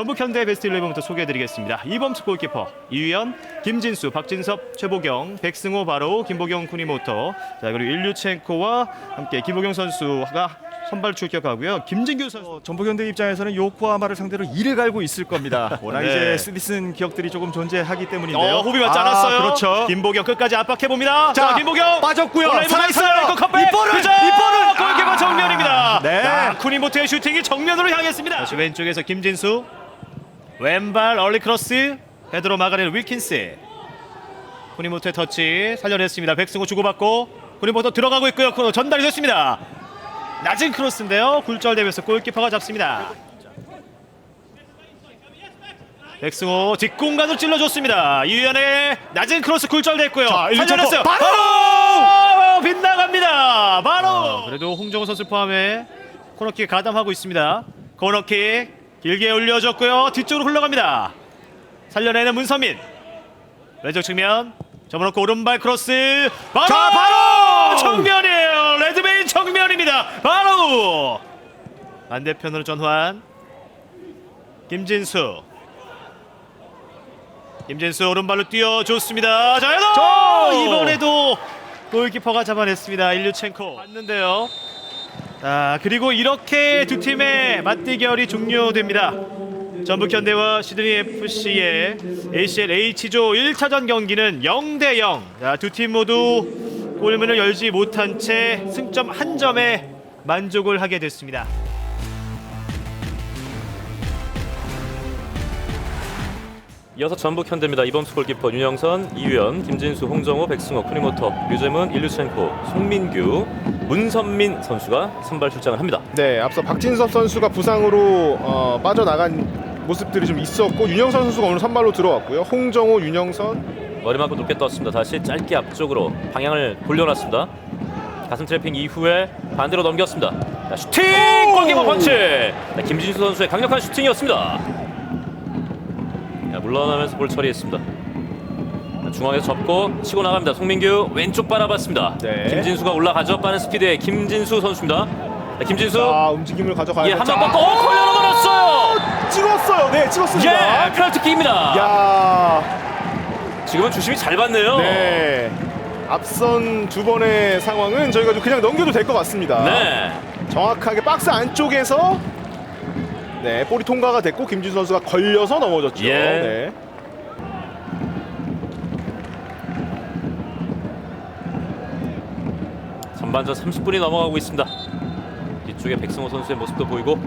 전북 현대 베스트 11부터 소개해드리겠습니다. 이범수 골키퍼, 이유연, 김진수, 박진섭, 최보경, 백승호, 바로 김보경, 쿠니모토, 자 그리고 일류첸코와 함께 김보경 선수가 선발 출격하고요. 김진규 선수. 전북 현대 입장에서는 요코하마를 상대로 이를 갈고 있을 겁니다. 워낙 네. 이제 쓰디쓴 기억들이 조금 존재하기 때문인데요. 어, 호비 맞지 않았어요. 아, 그렇죠. 김보경 끝까지 압박해 봅니다. 자, 자, 김보경 빠졌고요. 살아있어요. 컵백. 이볼을, 그죠? 이볼을. 골키퍼 아. 정면입니다. 네. 자, 쿠니모토의 슈팅이 정면으로 향했습니다. 다시 왼쪽에서 김진수 왼발 얼리 크로스 헤드로 막아내는 윌킨스. 쿠니모토의 터치 살려냈습니다. 백승호 주고받고 쿠니모토 들어가고 있고요. 그 전달이 됐습니다. 낮은 크로스인데요. 굴절되면서 골키퍼가 잡습니다. 백승호 뒷공간으로 찔러줬습니다. 이유연의 낮은 크로스 굴절됐고요. 자, 살려냈어요. 잡고 바로 빗나갑니다. 바로. 그래도 홍정호 선수 포함해 코너킥 가담하고 있습니다. 코너킥 길게 올려줬고요. 뒤쪽으로 흘러갑니다. 살려내는 문선민. 왼쪽 측면 접어놓고 오른발 크로스. 바로. 자, 바로! 정면이에요. 레드베인 정면입니다. 바로. 반대편으로 전환. 김진수. 김진수 오른발로 뛰어줬습니다. 자! 이번에도 골키퍼가 잡아냈습니다. 일류첸코 봤는데요. 자, 그리고 이렇게 두 팀의 맞대결이 종료됩니다. 전북 현대와 시드니 FC의 ACL H조 1차전 경기는 0대 0. 자, 두 팀 모두 골문을 열지 못한 채 승점 한 점에 만족을 하게 됐습니다. 이어서 전북 현대입니다. 이범수 골키퍼 윤영선, 이유연, 김진수, 홍정호, 백승호, 쿠니모토, 류재문, 일류첸코, 송민규, 문선민 선수가 선발 출장을 합니다. 네, 앞서 박진섭 선수가 부상으로 어, 빠져나간 모습들이 좀 있었고 윤영선 선수가 오늘 선발로 들어왔고요. 홍정호, 윤영선 머리 맞고 높게 떴습니다. 다시 짧게 앞쪽으로 방향을 돌려놨습니다. 가슴 트래핑 이후에 반대로 넘겼습니다. 자, 슈팅! 골키퍼 펀치! 자, 김진수 선수의 강력한 슈팅이었습니다. 자, 물러나면서 볼 처리했습니다. 자, 중앙에서 접고 치고 나갑니다. 송민규 왼쪽 바라봤습니다. 네. 김진수가 올라가죠. 빠른 스피드의 김진수 선수입니다. 자, 김진수 아, 움직임을 가져가야 예, 한방 뻗고 어, 걸려 넣어놨어요. 찍었어요. 네, 찍었습니다. 예, 페널티킥입니다. 야, 지금은 주심이 잘 봤네요. 네. 앞선 두 번의 상황은 저희가 좀 그냥 넘겨도 될 것 같습니다. 네. 정확하게 박스 안쪽에서 네, 볼이 통과가 됐고 김진수 선수가 걸려서 넘어졌죠. 예. 네. 전반전 30분이 넘어가고 있습니다. 뒤쪽에 백승호 선수의 모습도 보이고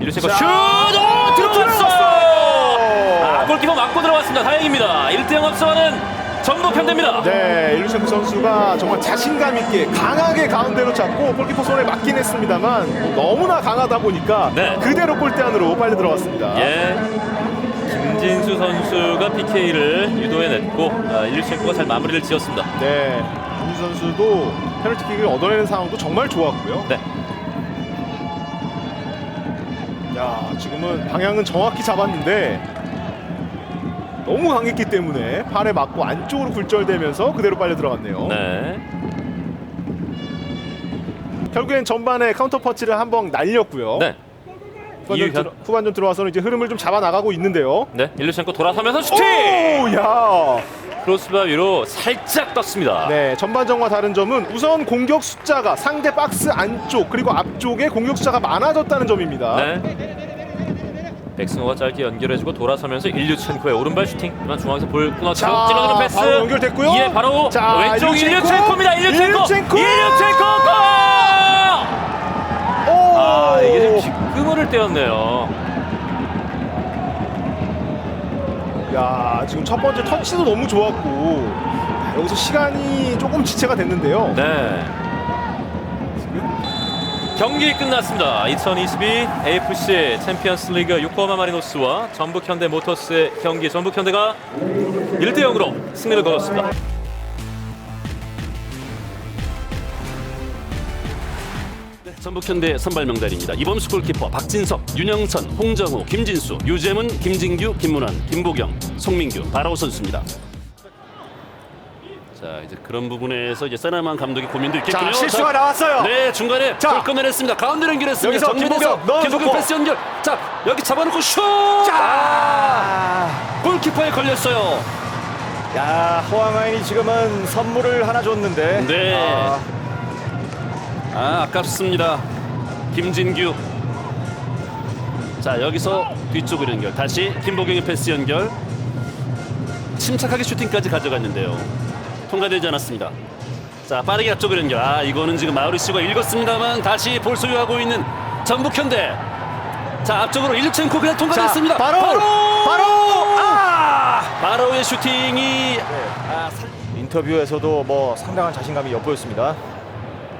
이루체코 슛! 자, 오, 들어갔어요! 들어갔어요! 아, 골키퍼 맞고 들어갔습니다. 다행입니다. 1대0 앞서가는 전북 현대입니다. 네, 일루첸코 선수가 정말 자신감 있게 강하게 가운데로 잡고 골키퍼 손에 맞긴 했습니다만 너무나 강하다 보니까 네. 그대로 골대 안으로 빨리 들어갔습니다. 예. 김진수 선수가 PK를 유도해냈고 아, 일루체코가 잘 마무리를 지었습니다. 네, 김주 선수도 페널티킥을 얻어내는 상황도 정말 좋았고요. 네. 야, 지금은 방향은 정확히 잡았는데 너무 강했기 때문에 팔에 맞고 안쪽으로 굴절되면서 그대로 빨려 들어갔네요. 네. 결국엔 전반에 카운터 퍼치를 한 번 날렸고요. 네. 후반전, 이유현. 들어, 후반전 들어와서는 이제 흐름을 좀 잡아 나가고 있는데요. 네. 일루첸코 돌아서면서 슈팅! 오, 야. 크로스바 위로 살짝 떴습니다. 네, 전반전과 다른 점은 우선 공격 숫자가 상대 박스 안쪽 그리고 앞쪽에 공격 숫자가 많아졌다는 점입니다. 네. 백승호가 짧게 연결해주고 돌아서면서 일류첸코의 오른발 슈팅. 하지만 중앙에서 볼 끊어치고 자, 찔러주는 패스. 바로 연결됐고요. 예, 바로 자, 왼쪽 일류첸코. 일류첸코입니다. 일류첸코. 일류첸코. 일류첸코 골! 오! 아, 이게 지금 뒷금을 떼었네요. 야, 지금 첫 번째 터치도 너무 좋았고 야, 여기서 시간이 조금 지체가 됐는데요. 네. 경기 끝났습니다. 2022 AFC 챔피언스 리그 요코하마 마리노스와 전북 현대 모터스의 경기 전북 현대가 1대 0으로 승리를 거뒀습니다. 전북 현대 선발 명단입니다. 이범수 골키퍼, 박진석, 윤영선, 홍정호, 김진수, 유재문, 김진규, 김문환, 김보경, 송민규, 바라오 선수입니다. 자 이제 그런 부분에서 이제 세나만 감독의 고민도 있겠군요. 자 실수가 나왔어요. 네 중간에 자. 골 끊어냈습니다. 가운데로 연결했습니다. 여기서 정면에서 김보경 패스 연결. 자 여기 잡아놓고 슛. 자. 아, 골키퍼에 걸렸어요. 야 호황아인이 지금은 선물을 하나 줬는데. 네. 아, 아 아깝습니다. 김진규. 자 여기서 뒤쪽으로 연결. 다시 김보경의 패스 연결. 침착하게 슈팅까지 가져갔는데요. 통과되지 않았습니다. 자 빠르게 앞쪽으로 연결. 아 이거는 지금 마우리스가 읽었습니다만 다시 볼 소유하고 있는 전북현대. 자 앞쪽으로 일루첸코 그냥 통과됐습니다. 바로 바로 아! 바로의 슈팅이 아, 살- 인터뷰에서도 뭐 상당한 자신감이 엿보였습니다.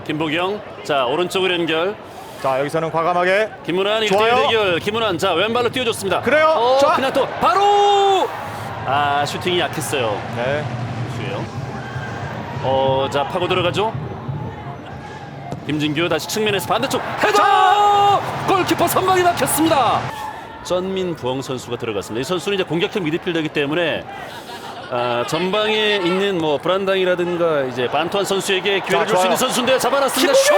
김보경. 자 오른쪽으로 연결. 자 여기서는 과감하게 김문환 1대1 좋아요. 대결 김문환 자 왼발로 뛰어줬습니다 그래요. 어, 자. 그냥 또 바로 아 슈팅이 약했어요 네. 수요 어자 파고 들어가죠. 김진규 다시 측면에서 반대쪽. 헤더! 골키퍼 선방이 막혔습니다. 전민 부엉 선수가 들어갔습니다. 이 선수는 이제 공격형 미드필더이기 때문에 아, 전방에 있는 뭐 브란당이라든가 이제 반투한 선수에게 기회를 자, 줄수 있는. 선수인데 잡아놨습니다. 슛!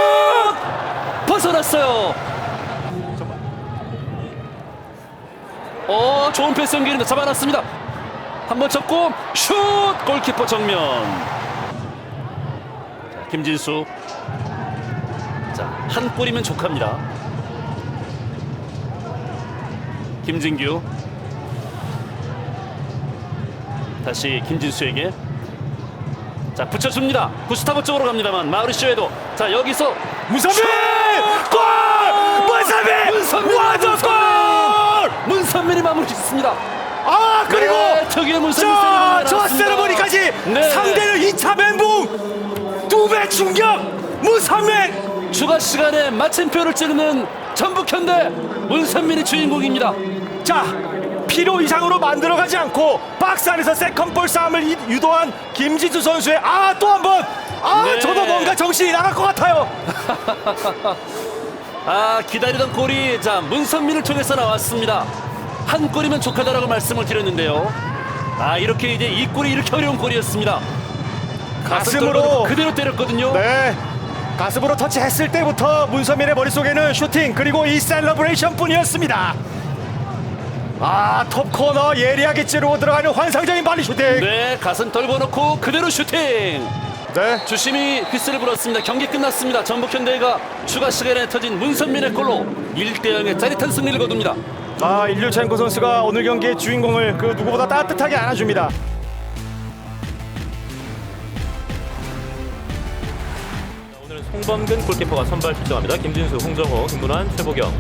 벗어났어요. 어 좋은 패스 연결입니다. 잡아놨습니다. 한 번 접고 슛! 골키퍼 정면. 자, 김진수. 자 한 골이면 족합니다. 김진규. 다시 김진수에게. 자 붙여줍니다. 구스타버 쪽으로 갑니다만 마우리쇼에도. 자 여기서 무선민 골! 문선민 문선민 와저 골! 문선민이 마무리 짓습니다. 아 그리고 네, 특유의 문선민 자, 세레머니가 저 나왔습니다. 세레머니까지 네. 상대를 2차 멘붕 두 배 충격 문선민 추가 시간에 마침표를 찍는 전북현대 문선민이 주인공입니다. 자 필요 이상으로 만들어가지 않고 박스 안에서 세컨볼 싸움을 이- 유도한 김지수 선수의 아 또 한 번 아 네. 저도 뭔가 정신이 나갈 것 같아요 아 기다리던 골이 자 문선민을 통해서 나왔습니다. 한 골이면 족하다라고 말씀을 드렸는데요. 아 이렇게 이제 이 골이 이렇게 어려운 골이었습니다. 가슴 가슴으로. 그대로 때렸거든요. 네 가슴으로 터치했을 때부터 문선민의 머릿속에는 슈팅 그리고 이 셀러브레이션 뿐이었습니다 아 톱 코너 예리하게 찌르고 들어가는 환상적인 발리 슈팅 네 가슴 떨궈놓고 그대로 슈팅. 네. 주심이 휘슬을 불었습니다. 경기 끝났습니다. 전북 현대가 추가 시간에 터진 문선민의 골로 1대 0의 짜릿한 승리를 거둡니다. 아 일류첸코 선수가 오늘 경기의 주인공을 그 누구보다 따뜻하게 안아줍니다 송범근 골키퍼가 선발 출장합니다. 김진수, 홍정호, 김문환, 최보경,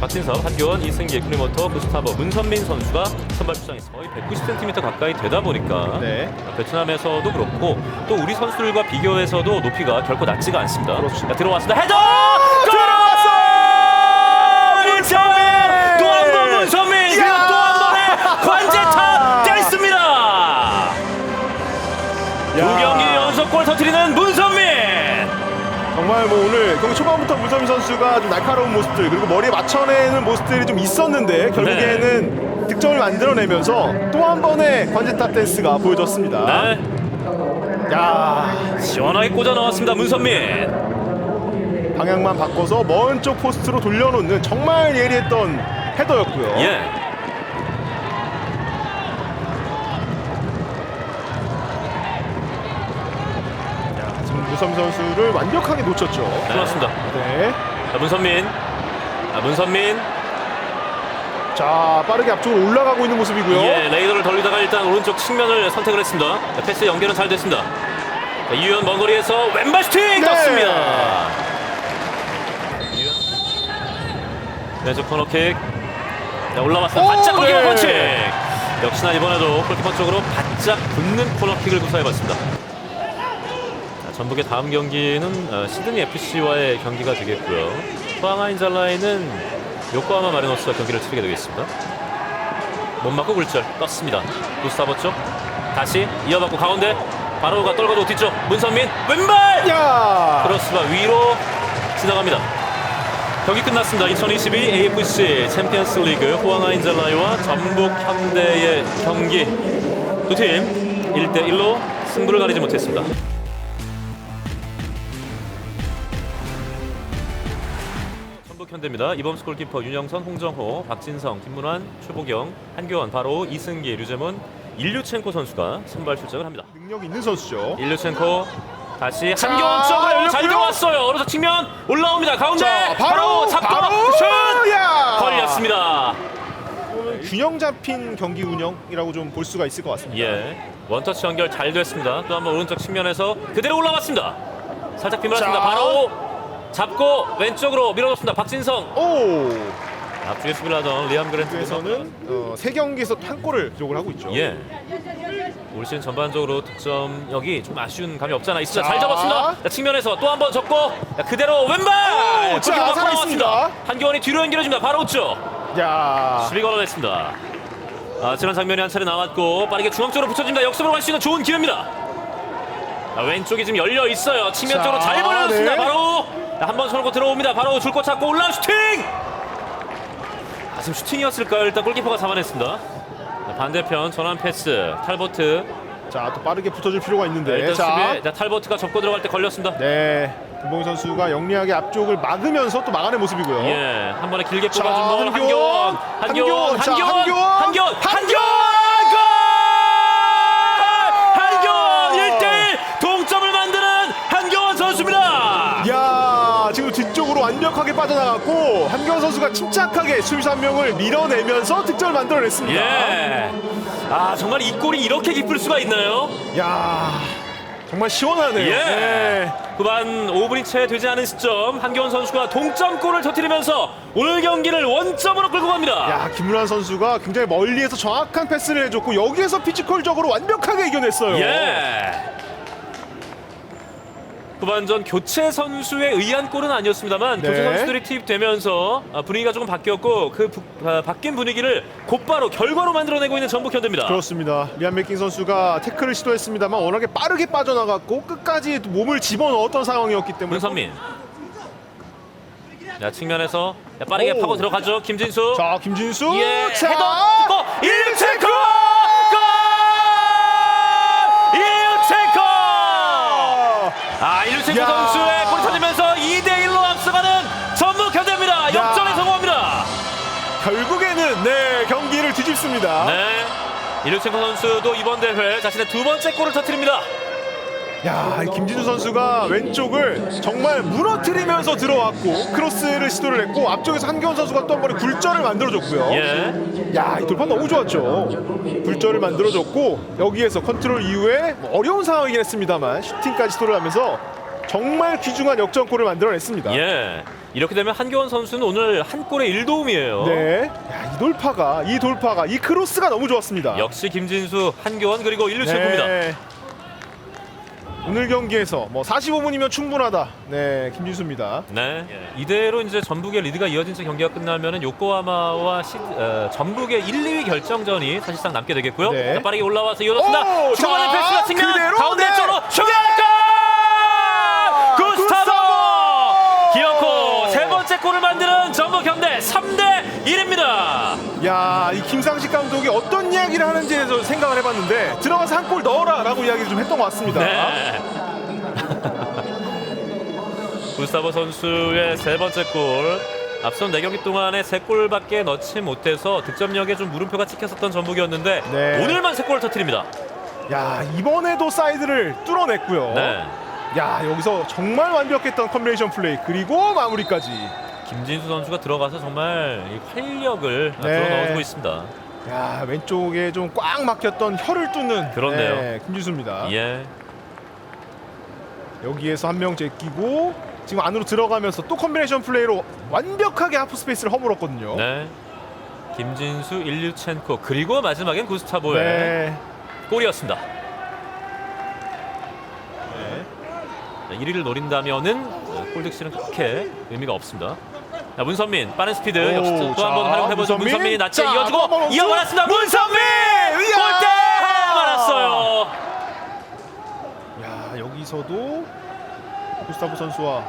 박진섭, 한교원, 이승기, 쿠리모토, 구스타버, 문선민 선수가 선발 출장에서 거의 190cm 가까이 되다 보니까 네. 베트남에서도 그렇고 또 우리 선수들과 비교해서도 높이가 결코 낮지가 않습니다. 자, 들어왔습니다. 헤더! 들어왔어 문선민 또 한 번 문선민! 그리고 야! 또한 번의 관제타 됐습니다! 두 경기 연속 골 터뜨리는 문선민! 정말 뭐 오늘 경기 초반부터 문선민 선수가 좀 날카로운 모습들 그리고 머리에 맞춰내는 모습들이 좀 있었는데 결국에는 득점을 만들어내면서 또 한 번의 관제탑 댄스가 보여졌습니다. 네, 야 시원하게 꽂아 넣었습니다. 문선민. 방향만 바꿔서 먼 쪽 포스트로 돌려놓는 정말 예리했던 헤더였고요. 예. 문선민 선수를 완벽하게 놓쳤죠. 좋았습니다. 네. 자, 문선민. 아, 문선민. 자 빠르게 앞쪽으로 올라가고 있는 모습이고요. 예, 레이더를 돌리다가 일단 오른쪽 측면을 선택을 했습니다. 자, 패스 연결은 잘 됐습니다. 자, 이유현 먼 거리에서 왼발 슈팅 네. 떴습니다. 왼쪽 코너킥. 자, 올라왔습니다. 오, 바짝 골키퍼 네. 펀치. 역시나 이번에도 골키퍼 쪽으로 바짝 붙는 코너킥을 구사해봤습니다. 자, 전북의 다음 경기는 어, 시드니 FC와의 경기가 되겠고요. 포항아인잘라이는 요코하마 마리노스와 경기를 치르게 되겠습니다. 못 맞고 굴절 떴습니다. 구스타버 쪽 다시 이어받고 가운데 바로가 떨궈도 뒤쪽 문선민 왼발 야. 크로스바 위로 지나갑니다. 경기 끝났습니다. 2022 AFC 챔피언스 리그 호황아인잘라이와 전북 현대의 경기 두 팀 1대1로 승부를 가리지 못했습니다. 전북현대입니다. 이범수 골키퍼 윤영선, 홍정호, 박진성, 김문환, 최보경, 한교원, 바로 이승기, 류재문, 일류첸코 선수가 선발 출장을 합니다. 능력 있는 선수죠. 일류첸코 다시 자, 한교원 쪽으로 잘 열렸고요. 들어왔어요. 오른쪽 측면 올라옵니다. 가운데 자, 바로, 잡고 바로 슛 야! 걸렸습니다. 균형 잡힌 경기 운영이라고 좀 볼 수가 있을 것 같습니다. 예, 원터치 연결 잘 됐습니다. 또 한번 오른쪽 측면에서 그대로 올라왔습니다. 살짝 비밀었습니다. 자. 바로 잡고 왼쪽으로 밀어줬습니다. 박진성 오! 앞쪽에 수비를 하던 리암 그랜트에서는 어, 세 경기에서 한 골을 기록을 하고 있죠. 예. 올 시즌 전반적으로 득점력이 좀 아쉬운 감이 없잖아 있습니다. 자. 잘 잡았습니다. 자, 측면에서 또 한 번 접고 자, 그대로 왼발. 오, 자, 골키퍼 살아있습니다. 나왔습니다. 한교원이 뒤로 연결해줍니다. 바로 우측. 야. 수비 걸어냈습니다. 아, 지난 장면이 한 차례 나왔고 빠르게 중앙 쪽으로 붙여집니다. 역습으로 갈 수 있는 좋은 기회입니다. 자, 왼쪽이 지금 열려 있어요. 측면 자, 쪽으로 잘 벌려졌습니다. 네. 바로 한번 손고 들어옵니다. 바로 줄것 찾고 올라 슈팅. 아, 지금 슈팅이었을까요? 일단 골키퍼가 잡아냈습니다. 자, 반대편 전환 패스 탈버트. 자, 또 빠르게 붙어줄 필요가 자, 있는데. 일단 자, 수비에 자, 탈버트가 접고 들어갈 때 걸렸습니다. 네. 김봉희 선수가 영리하게 앞쪽을 막으면서 또 막아낸 모습이고요. 예, 한 번에 길게 자, 뽑아준 볼 한교원. 한교원, 한교원, 한교원. 자, 한교원, 한교원. 한교원, 한교원, 빠져나갔고 한경 선수가 침착하게 수비수 한 명을 밀어내면서 득점을 만들어냈습니다. 예. 아 정말 이 골이 이렇게 기쁠 수가 있나요? 야, 정말 시원하네요. 예. 네. 후반 5분이 채 되지 않은 시점 한교원 선수가 동점골을 터뜨리면서 오늘 경기를 원점으로 끌고 갑니다. 야, 김문환 선수가 굉장히 멀리에서 정확한 패스를 해줬고 여기에서 피지컬적으로 완벽하게 이겨냈어요. 예. 후반전 교체 선수에 의한 골은 아니었습니다만 네. 교체 선수들이 투입되면서 아, 분위기가 조금 바뀌었고 그 부- 아, 바뀐 분위기를 곧바로 결과로 만들어내고 있는 전북 현대입니다. 그렇습니다. 리안 맥킨 선수가 태클을 시도했습니다만 워낙에 빠르게 빠져나갔고 끝까지 몸을 집어넣었던 상황이었기 때문에 문선민. 자 측면에서 자, 빠르게 오. 파고 들어가죠 김진수. 자, 김진수. 예, 자, 헤더 찍고 일체코 골! 아 일체코 야. 선수의 골이 터지면서 2대 1로 앞서가는 전북 현대입니다. 역전에 성공합니다. 결국에는 네 경기를 뒤집습니다. 네. 일체코 선수도 이번 대회 자신의 두 번째 골을 터뜨립니다. 야, 이 김진수 선수가 왼쪽을 정말 무너뜨리면서 들어왔고 크로스를 시도를 했고 앞쪽에서 한기원 선수가 또 한 번에 굴절을 만들어줬고요. 예. 야, 이 돌파 너무 좋았죠. 굴절을 만들어줬고 여기에서 컨트롤 이후에 뭐 어려운 상황이긴 했습니다만 슈팅까지 시도를 하면서 정말 귀중한 역전골을 만들어냈습니다. 예. 이렇게 되면 한교원 선수는 오늘 한 골에 1도움이에요. 네, 야, 이 돌파가 이 돌파가 이 크로스가 너무 좋았습니다. 역시 김진수, 한교원 그리고 일류체코입니다. 네. 오늘 경기에서 뭐 45분이면 충분하다. 네, 김진수입니다. 네. 이대로 이제 전북의 리드가 이어진 채 경기가 끝나면은 요코하마와 시, 어, 전북의 1, 2위 결정전이 사실상 남게 되겠고요. 네. 자, 빠르게 올라와서 이어졌습니다. 오, 중간에 자, 패스가 측면 그대로, 가운데 네. 쪽으로 슈팅 야, 이 김상식 감독이 어떤 이야기를 대해서 생각을 해봤는데 들어가서 한 골 넣어라 라고 이야기를 좀 했던 것 같습니다. 네. 구스타보 선수의 세 번째 골. 앞선 4경기 동안에 3골밖에 넣지 못해서 득점력에 좀 물음표가 찍혔었던 전북이었는데 네. 오늘만 3골을 터뜨립니다. 야, 이번에도 사이드를 뚫어냈고요. 네. 야, 여기서 정말 완벽했던 컴비네이션 플레이 그리고 마무리까지. 김진수 선수가 들어가서 정말 이 활력을 네. 불어넣어주고 있습니다. 야, 왼쪽에 좀 꽉 막혔던 혀를 뚫는 그렇네요. 네, 김진수입니다. 예. 여기에서 한 명 제끼고 지금 안으로 들어가면서 또 컴비네이션 플레이로 완벽하게 하프 스페이스를 허물었거든요. 네. 김진수, 일류첸코 그리고 마지막엔 구스타보의 네. 골이었습니다. 자, 1위를 노린다면은 어, 골 득실은 그렇게 의미가 없습니다. 자, 문선민 빠른 스피드 오, 역시 또 자, 한 번 활용해보죠. 문선민. 문선민이 자, 이어주고 한번. 이어받았습니다. 문선민 이야! 골대 말았어요. 야, 여기서도 구스타브 선수와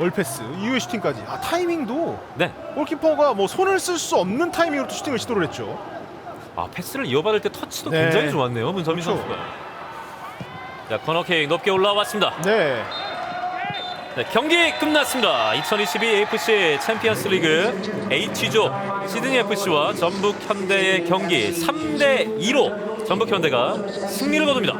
얼패스 이후에 슈팅까지. 아, 타이밍도 네. 골키퍼가 뭐 손을 쓸 수 없는 타이밍으로 또 슈팅을 시도를 했죠. 아 패스를 이어받을 때 터치도 네. 굉장히 좋았네요. 문선민 그렇죠. 선수가. 자, 코너킥 높게 올라왔습니다. 네. 네, 경기 끝났습니다. 2022 AFC 챔피언스 리그 H조 시드니 FC와 전북 현대의 경기 3대 2로 전북 현대가 승리를 거둡니다.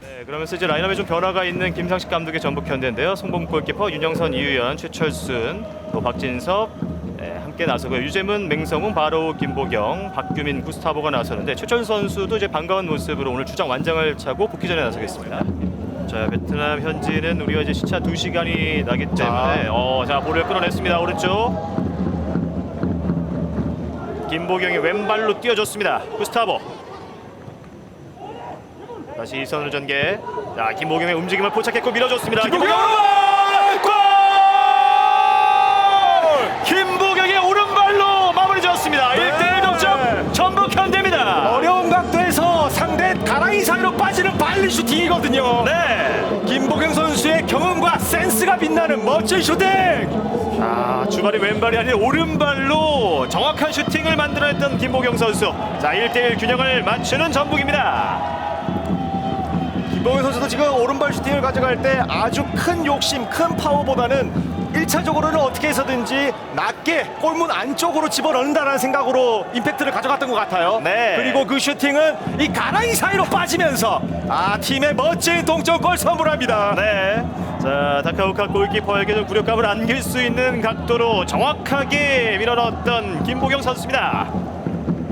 네, 그러면서 이제 라인업에 좀 변화가 있는 김상식 감독의 전북 현대인데요. 송범 골키퍼, 윤영선, 이유연, 최철순, 또 박진섭 네, 함께 나서고요. 유재문, 맹성훈, 바로 김보경, 박규민, 구스타보가 나서는데 최철 선수도 이제 반가운 모습으로 오늘 주장 완장을 차고 복귀 전에 나서겠습니다. 자 베트남 현지는 우리가 이제 시차 2 시간이 나기 때문에 어, 자 볼을 끌어냈습니다 오른쪽 김보경이 왼발로 뛰어줬습니다. 구스타보 다시 이선으로 전개. 자 김보경의 움직임을 포착했고 밀어줬습니다. 김보경 오른발로 지었습니다. 1대1 동점 전북 현대입니다. 어려운 각도에서 상대 가랑이 사이로 빠지는 발리 슈팅이거든요. 네. 김보경 선수의 경험과 센스가 빛나는 멋진 슈팅. 아 주발이 왼발이 아닌 오른발로 정확한 슈팅을 만들어냈던 김보경 선수. 자 1대1 균형을 맞추는 전북입니다. 김보경 선수도 지금 오른발 슈팅을 가져갈 때 아주 큰 욕심, 큰 파워보다는 1차적으로는 어떻게 해서든지 낮게 골문 안쪽으로 집어넣는다는 생각으로 임팩트를 가져갔던 것 같아요. 네. 그리고 그 슈팅은 이 가랑이 사이로 빠지면서 아 팀의 멋진 동점골 선물합니다. 네. 자 다카오카 골키퍼에게 좀 굴욕감을 안길 수 있는 각도로 정확하게 밀어넣었던 김보경 선수입니다.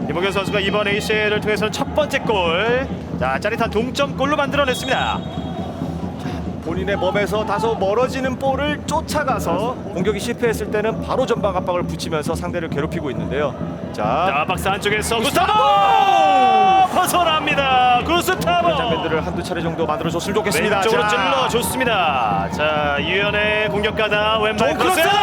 김보경 선수가 이번 ACL을 통해서는 첫 번째 골. 자 짜릿한 동점골로 만들어냈습니다. 본인의 몸에서 다소 멀어지는 볼을 쫓아가서 공격이 실패했을 때는 바로 전방 압박을 붙이면서 상대를 괴롭히고 있는데요. 자, 자 박스 안쪽에서 구스타보 벗어납니다. 구스타보 장면들을 한두 차례 정도 만들어줬으면 좋겠습니다. 왼쪽으로 자, 찔러 좋습니다. 자 이현의 공격가다 왼발 좋은 크로스 크로스!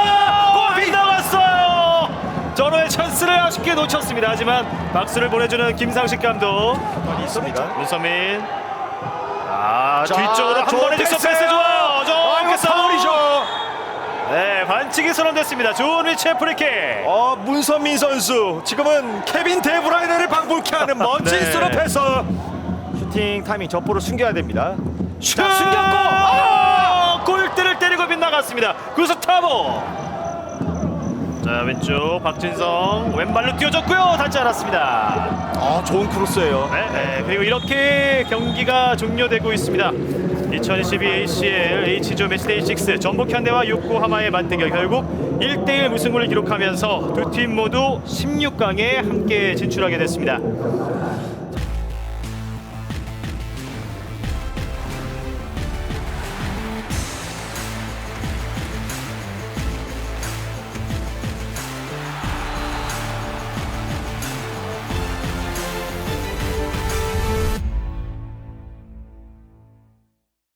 골 빗나갔어요. 전호의 찬스를 아쉽게 놓쳤습니다. 하지만 박수를 보내주는 김상식 감독 있습니다. 문선민 아 자, 뒤쪽으로 한 좋은 번에 직선 패스! 패스 좋아요. 아, 이거 파울이죠. 네 반칙이 선언됐습니다. 좋은 위치의 프리킥. 어, 문선민 선수 지금은 케빈 데브라이너를 방불케 하는 멋진 네. 패스. 슈팅 타이밍 접보를 숨겨야 됩니다. 자, 숨겼고 아! 골대를 때리고 빗나갔습니다. 구스타보. 자 왼쪽 박진성 왼발로 뛰어줬고요 닿지 않았습니다. 아, 좋은 크로스예요. 네, 네. 그리고 이렇게 경기가 종료되고 있습니다. 2022 ACL H조 매치데이 6 전북 현대와 요코하마의 맞대결 결국 1대1 무승부를 기록하면서 두 팀 모두 16강에 함께 진출하게 됐습니다.